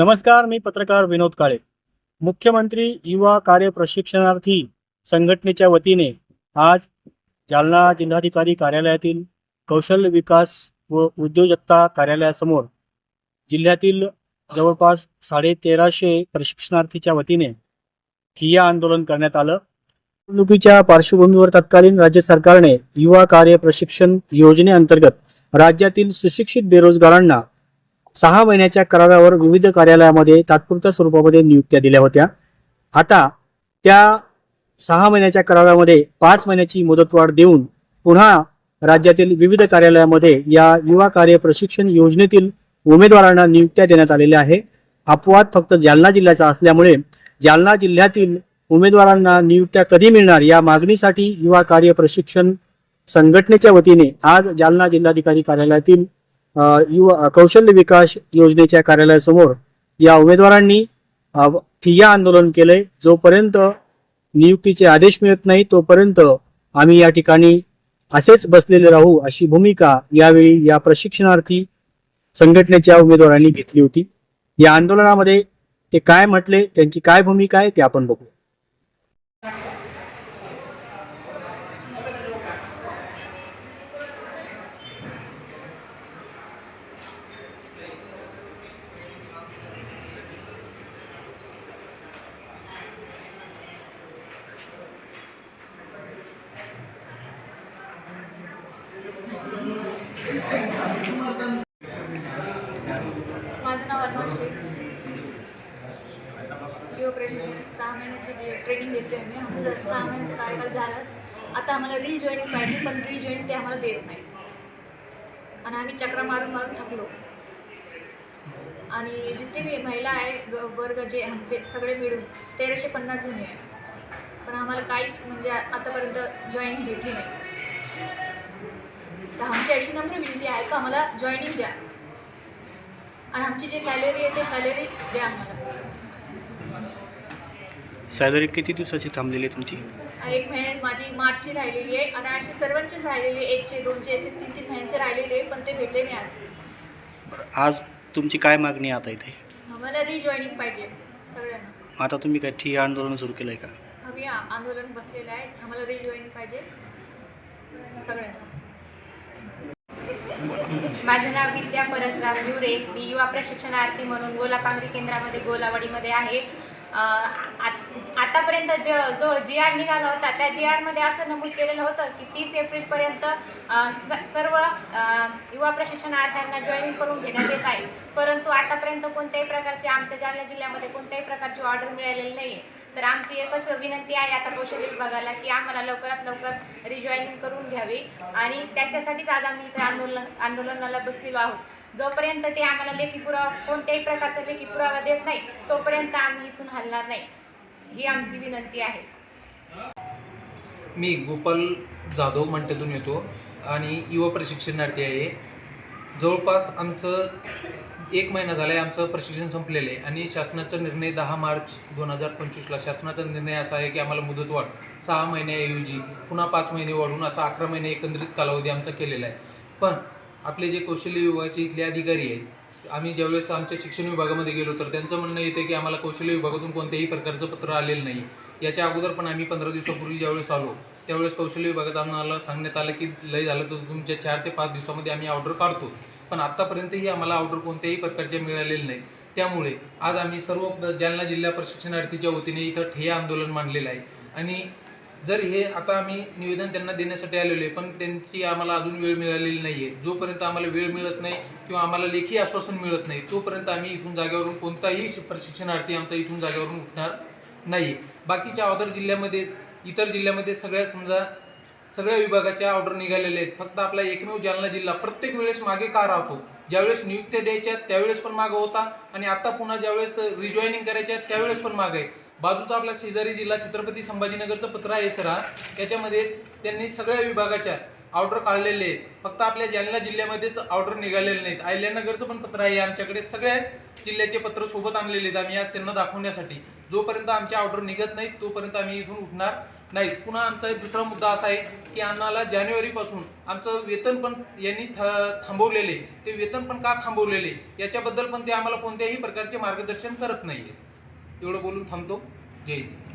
नमस्कार मी पत्रकार विनोद काळे. मुख्यमंत्री युवा कार्य प्रशिक्षणार्थी संघटनेच्या वतीने आज जालना जिल्हाधिकारी कार्यालयातील कौशल्य विकास व उद्योजकता कार्यालयासमोर जिल्ह्यातील जवळपास साडे तेराशे प्रशिक्षणार्थीच्या वतीने ठिय्या आंदोलन करण्यात आलं. निवडणुकीच्या पार्श्वभूमीवर तत्कालीन राज्य सरकारने युवा कार्य प्रशिक्षण योजनेअंतर्गत राज्यातील सुशिक्षित बेरोजगारांना सहा महिन्याच्या करारावर विविध कार्यालयामध्ये तात्पुरत्या स्वरूपामध्ये नियुक्त्या दिल्या होत्या. आता त्या सहा महिन्याच्या करारामध्ये पाच महिन्याची मुदतवाढ देऊन पुन्हा राज्यातील विविध कार्यालयामध्ये या युवा कार्य प्रशिक्षण योजनेतील उमेदवारांना नियुक्त्या देण्यात आलेल्या आहे. अपवाद फक्त जालना जिल्ह्याचा असल्यामुळे जालना जिल्ह्यातील उमेदवारांना नियुक्त्या कधी मिळणार या मागणीसाठी युवा कार्य प्रशिक्षण संघटनेच्या वतीने आज जालना जिल्हाधिकारी कार्यालयातील युवा कौशल्य विकास योजनेच्या कार्यालयासमोर या उमेदवारांनी ठिय्या आंदोलन केले जोपर्यंत नियुक्तीचे आदेश मिळत नाही तोपर्यंत आम्ही या ठिकाणी असेच बसलेले राहू अशी भूमिका यावेळी या प्रशिक्षणार्थी संघटनेच्या उमेदवारांनी घेतली होती. या आंदोलनामध्ये ते काय म्हटले त्यांची काय भूमिका आहे ते आपण बघू. माझं नाव अरुणा शेख. जिओ प्रशिक्षण सहा महिन्याची ट्रेनिंग घेतली आहे मी. आमचं सहा महिन्याचं कार्यकाल झालं. आता आम्हाला रिजॉईनिंग पाहिजे पण रिजॉईनिंग ते आम्हाला देत नाही. आणि आम्ही चक्रा मारून मारून थकलो. आणि जिथे मी महिला आहे ग वर्ग जे आमचे सगळे मिळून तेराशे पन्नास जणी आहे. पण आम्हाला काहीच म्हणजे आतापर्यंत जॉईनिंग भेटली नाही. तर आमची अशी नम्र विनंती आहे का आम्हाला जॉईनिंग द्या. आणि आमची जी सॅलरी आहे ते सॅलरी द्या आम्हाला. सॅलरी किती दिवसाची थांबलेली आहे तुमची? एक महिन्यात माझी मार्चची राहिलेली आहे. आणि अशी सर्वांचीच राहिलेली आहे एकचे दोनचे असे तीन तीन महिन्याचे राहिलेले आहे पण ते भेटले नाही आज. आज तुमची काय मागणी आता इथे? आम्हाला रिजॉईनिंग पाहिजे सगळ्यांना. आता तुम्ही काय ठिय्या आंदोलन सुरू केलं आहे का? आम्ही आंदोलन बसलेलं आहे. आम्हाला रिजॉईनिंग पाहिजे सगळ्यांना. माझं नाव विद्या परसराव ड्युरे मी युवा प्रशिक्षणार्थी म्हणून गोलापांगरी केंद्रामध्ये गोलावाडीमध्ये आहे. आतापर्यंत ज जो जी आर निघाला होता त्या जी आरमध्ये असं नमूद केलेलं होतं की तीस एप्रिलपर्यंत स- सर्व युवा प्रशिक्षणार्थ्यांना जॉईन करून घेण्यात येत आहे. परंतु आतापर्यंत कोणत्याही प्रकारची आमच्या जालना जिल्ह्यामध्ये कोणत्याही प्रकारची ऑर्डर मिळालेली नाही आहे तर आमची एकच विनंती आहे आता कौशल्य विभागाला की आम्हाला लवकरात लवकर रिजॉईनिंग करून घ्यावी. आणि त्याच्यासाठीच आज आम्ही इथे आंदोलन आंदोलनाला बसलेलो आहोत. जोपर्यंत ते आम्हाला लेखी पुरावा कोणत्याही प्रकारचा लेखी पुरावा देत नाही तोपर्यंत आम्ही इथून हलणार नाही. ही आमची विनंती आहे. मी गोपाल जाधव मंटेतून येतो आणि युवा प्रशिक्षणार्थी आहे. जवळपास आमचं एक महिना झाला आहे आमचं प्रशिक्षण संपलेलं आहे आणि शासनाचा निर्णय दहा मार्च दोन हजार पंचवीसला. शासनाचा निर्णय असा आहे की आम्हाला मुदतवाढ सहा महिन्याऐवजी पुन्हा पाच महिने वाढून असा अकरा महिने एकंदरीत कालावधी आमचा केलेला आहे. पण आपले जे कौशल्य विभागाचे इथले अधिकारी आहेत आम्ही ज्यावेळेस आमच्या शिक्षण विभागामध्ये गेलो तर त्यांचं म्हणणं येतं की आम्हाला कौशल्य विभागातून कोणत्याही प्रकारचं पत्र आलेलं नाही. याच्या अगोदर पण आम्ही पंधरा दिवसापूर्वी ज्यावेळेस आलो त्यावेळेस कौशल्य विभागात आम्हाला सांगण्यात आलं की लय झालं तर तुमच्या चार ते पाच दिवसामध्ये आम्ही ऑर्डर काढतो. पण आत्तापर्यंतही आम्हाला ऑर्डर कोणत्याही प्रकारच्या मिळालेल्या नाही. त्यामुळे आज आम्ही सर्व जालना जिल्हा प्रशिक्षणार्थीच्या वतीने इथं ठिय्या आंदोलन मांडलेलं आहे. आणि जर हे आता आम्ही निवेदन त्यांना देण्यासाठी आलेलो आहे पण त्यांची आम्हाला अजून वेळ मिळालेली नाही आहे जोपर्यंत आम्हाला वेळ मिळत नाही किंवा आम्हाला लेखी आश्वासन मिळत नाही तोपर्यंत आम्ही इथून जागेवरून कोणताही प्रशिक्षणार्थी आमचा इथून जागेवरून उठणार नाही. बाकीच्या अदर जिल्ह्यामध्ये इतर जिल्ह्यामध्ये सगळ्या समजा सगळ्या विभागाच्या ऑर्डर निघालेल्या आहेत. फक्त आपला एकमेव जालना जिल्हा. प्रत्येक वेळेस मागे का राहतो? ज्यावेळेस नियुक्त्या द्यायच्या त्यावेळेस पण मागं होता. आणि आता पुन्हा ज्यावेळेस रिजॉईनिंग करायच्या त्यावेळेस पण मागे आहे. बाजूचा आपला शेजारी जिल्हा छत्रपती संभाजीनगरचं पत्र आहे सर हा. त्याच्यामध्ये त्यांनी सगळ्या विभागाच्या ऑर्डर काढलेले आहेत. फक्त आपल्या जालना जिल्ह्यामध्येच ऑर्डर निघालेले नाहीत. अहिल्यानगरचं पण पत्र आहे आमच्याकडे सगळ्या जिल्ह्याचे पत्र सोबत आणलेले आहेत आम्ही आज त्यांना दाखवण्यासाठी. जोपर्यंत आमच्या ऑर्डर निघत नाहीत तोपर्यंत आम्ही इथून उठणार नाही पुन्हा आमचा एक दुसरा मुद्दा असा आहे की आम्हाला जानेवारीपासून आमचं वेतन पण यांनी थ थांबवलेले. ते वेतन पण का थांबवलेले? याच्याबद्दल पण ते आम्हाला कोणत्याही प्रकारचे मार्गदर्शन करत नाही एवढं बोलून थांबतो. जय हिंद.